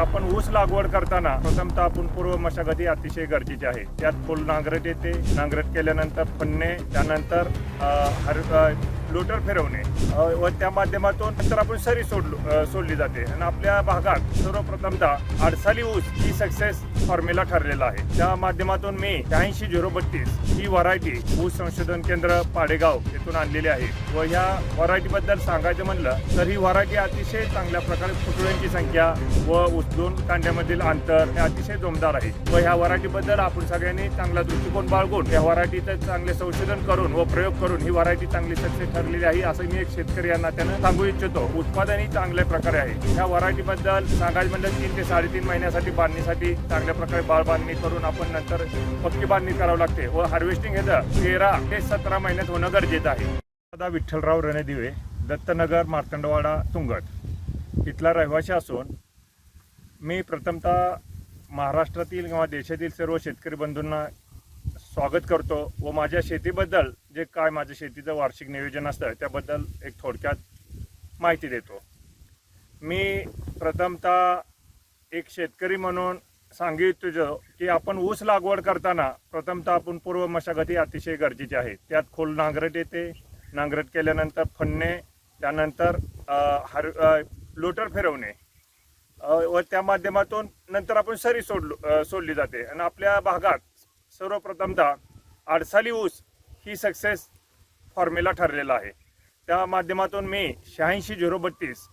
आपण ऊस लागवड करताना प्रथमतः आपण पूर्व मशागती अतिशय गरजेची आहे. त्यात फुल नांगरट येते. नांगरट केल्यानंतर फन्ने त्यानंतर हर लोटर फिरवणे व त्या माध्यमातून नंतर आपण सरी सोडलो सोडली जाते. आणि आपल्या भागात सर्वप्रथमतः अडसाली ऊस ही सक्सेस फॉर्म्युला ठरलेला आहे. त्या माध्यमातून मी शहाऐंशी झिरो बत्तीस ही व्हरायटी ऊस संशोधन केंद्र पाडेगाव येथून आणलेली आहे. व ह्या व्हरायटी बद्दल सांगायचं म्हणलं तर ही व्हरायटी अतिशय चांगल्या प्रकारे फुटव्यांची संख्या व ऊस दोन कांड्यामधील अंतर हे अतिशय जोमदार आहे. व ह्या व्हरायटी बद्दल आपण सगळ्यांनी चांगला दृष्टिकोन बाळगून या व्हरायटीचं चांगले संशोधन करून व प्रयोग करून ही व्हरायटी चांगली सक्सेस ठरलेली आहे असं मी एक शेतकरी या नात्यानं सांगू इच्छितो. उत्पादनही चांगल्या प्रकारे आहे. ह्या व्हरायटी बद्दल सांगायचं म्हणजे तीन ते साडेतीन महिन्यासाठी बांधणीसाठी चांगल्या प्रकारे बाळ बांधणी करून आपण नंतर पक्की बांधणी करावं लागते व हार्वेस्टिंग ह्याचं तेरा ते सतरा महिन्यात होणं गरजेचं आहे. दादा विठ्ठलराव रणे दिवे दत्तनगर मार्तंडवाडा तुंगट इथला रहिवासी असून मी प्रथमतः महाराष्ट्रातील किंवा देशातील सर्व शेतकरी बंधूंना स्वागत करतो व माझ्या शेतीबद्दल जे काय माझं शेतीचं वार्षिक नियोजन असतं त्याबद्दल एक थोडक्यात माहिती देतो. मी प्रथमतः एक शेतकरी म्हणून सांगू इच्छितो की आपण ऊस लागवड करताना प्रथमतः आपण पूर्व मशागती अतिशय गरजेची आहे. त्यात खोल नांगरट येते. नांगरट केल्यानंतर फणणे त्यानंतर हर लोटर फिरवणे. व त्या माध्यमातून नंतर आपण सरी सोडलो सोडली जाते. आणि आपल्या भागात सर्वप्रथमतः आडसाली ऊस ही सक्सेस फॉर्म्युला ठरलेला आहे. त्या माध्यमातून मी शहाऐंशी झिरो बत्तीस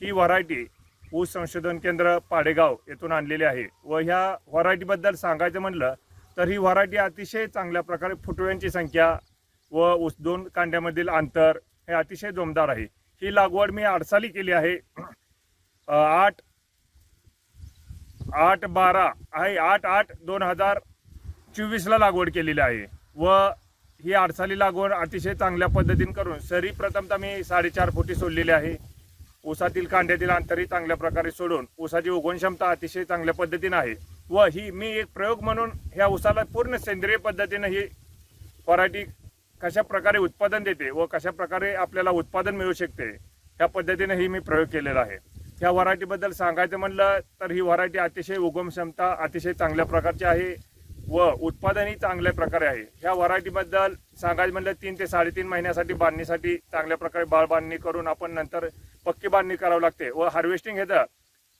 ही व्हरायटी ऊस संशोधन केंद्र पाडेगाव येथून आणलेली आहे. व ह्या व्हरायटीबद्दल सांगायचं म्हणलं तर ही व्हरायटी अतिशय चांगल्या प्रकारे फुटव्यांची संख्या व ऊस दोन कांड्यामधील अंतर हे अतिशय जोमदार आहे. ही लागवड मी आडसाली केली आहे. आठ आठ बारा आहे आठ आठ दोन हजार चोवीसला लागवड केलेली आहे. व ही आडसाली लागवड अतिशय चांगल्या पद्धतीने करून सरी प्रथमतः मी साडेचार फुटी सोडलेली आहे. ऊसातील कांड्यातील अंतरही चांगल्या प्रकारे सोडून ऊसाची उगवण क्षमता अतिशय चांगल्या पद्धतीने आहे व ही मी एक प्रयोग म्हणून ह्या ऊसाला पूर्ण सेंद्रिय पद्धतीने ही व्हरायटी कशा प्रकारे उत्पादन देते व कशा प्रकारे आपल्याला उत्पादन मिळू शकते ह्या पद्धतीने ही मी प्रयोग केलेला आहे. ह्या व्हरायटीबद्दल सांगायचं म्हणलं तर ही व्हरायटी अतिशय उगम क्षमता अतिशय चांगल्या प्रकारची आहे. व उत्पादनही चांगल्या प्रकारे आहे. ह्या व्हरायटीबद्दल सांगायचं म्हणलं तीन ते साडेतीन महिन्यासाठी बांधणीसाठी चांगल्या प्रकारे बाळ बांधणी करून आपण नंतर पक्की बांधणी करावी लागते व हार्वेस्टिंग ह्याचं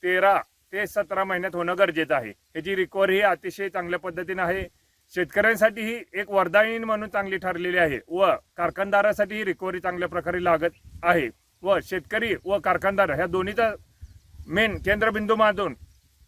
तेरा ते सतरा महिन्यात होणं गरजेचं आहे. ह्याची रिकव्हरी अतिशय चांगल्या पद्धतीनं आहे. शेतकऱ्यांसाठी ही एक वरदायीन म्हणून चांगली ठरलेली आहे व कारखानदारासाठी ही रिकव्हरी चांगल्या प्रकारे लागत आहे. व शेतकरी व कारखानदार ह्या दोन्हीचा मेन केंद्रबिंदू मानून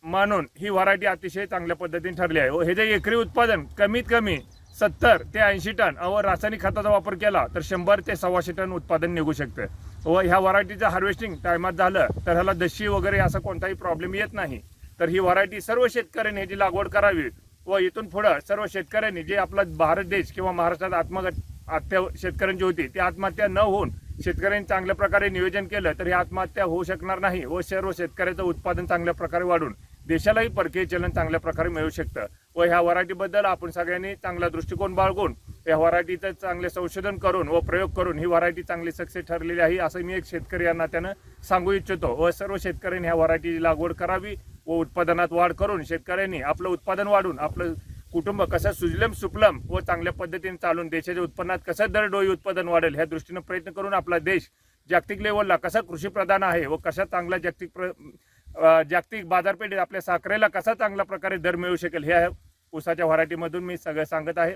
मानून ही व्हरायटी अतिशय चांगल्या पद्धतीने ठरली आहे. व हे जे एकरी उत्पादन कमीत कमी सत्तर ते ऐंशी टन व रासायनिक खताचा वापर केला तर शंभर ते सव्वाशे टन उत्पादन निघू शकतं. व हो, ह्या व्हरायटीचं हार्वेस्टिंग टायमात झालं तर ह्याला दशी वगैरे असा कोणताही प्रॉब्लेम येत नाही. तर ही व्हरायटी सर्व शेतकऱ्यांनी ह्याची लागवड करावी व इथून पुढं सर्व शेतकऱ्यांनी जे आपला भारत देश किंवा महाराष्ट्रात आत्महत्या आत्या शेतकऱ्यांची होती ती आत्महत्या न होऊन शेतकऱ्यांनी चांगल्या प्रकारे नियोजन केलं तर ही आत्महत्या होऊ शकणार नाही व सर्व शेतकऱ्याचं उत्पादन चांगल्या प्रकारे वाढून देशालाही परकीय चलन चांगल्या प्रकारे मिळू शकतं. व ह्या व्हरायटीबद्दल आपण सगळ्यांनी चांगला दृष्टिकोन बाळगून या व्हरायटीचं चांगले संशोधन करून व प्रयोग करून ही व्हरायटी चांगली सक्सेस ठरलेली आहे असं मी एक शेतकरी या नात्यानं सांगू इच्छितो. व सर्व शेतकऱ्यांनी ह्या व्हरायटीची लागवड करावी व उत्पादनात वाढ करून शेतकऱ्यांनी आपलं उत्पादन वाढून आपलं कुटुंब कसं सुजलम सुपलम व चांगल्या पद्धतीने चालून देशाच्या उत्पन्नात कसं दरडोई उत्पादन वाढेल ह्या दृष्टीनं प्रयत्न करून आपला देश जागतिक लेवलला कसा कृषी प्रधान आहे व कशा चांगला जागतिक प्र जागतिक बाजारपेठेत आपल्या साखरेला कसा चांगल्या प्रकारे दर मिळू शकेल हे ऊसाच्या व्हरायटीमधून मी सगळं सांगत आहे.